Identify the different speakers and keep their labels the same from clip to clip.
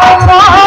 Speaker 1: 爱我。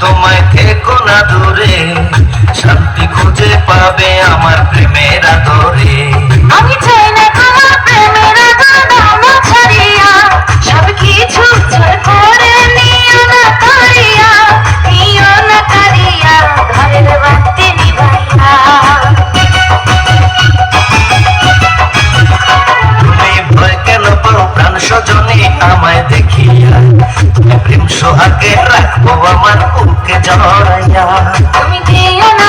Speaker 1: তোমায় থেকো না দূরে শান্তি খুঁজে পাবে আমার প্রেমের আদরে।
Speaker 2: আমি চাই না তোমার প্রেমের ছাড়িয়া সব কিছু করে নিও না নিও না ঘরের বাতি নিভাইয়া
Speaker 1: তুমি ভয় কেন পাও প্রাণ সজনে আমায় দেখ? সোহাগে রাখব আমার বুকে জড়াইয়া।
Speaker 2: তুমি দিও না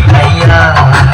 Speaker 1: 没音了。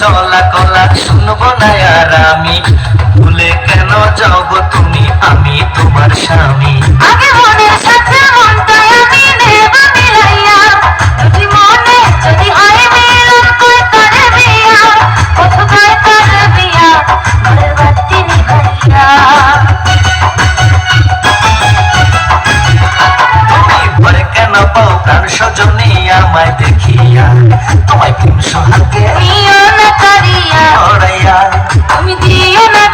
Speaker 1: চলা কলা শুনব না আর আমি। ভুলে কেন যাব তুমি আমি তোমার স্বামী। না পাও প্রাণ সজনে আমায় দেখিয়া। তোমায় প্রেম সোহাগে আমি দিও না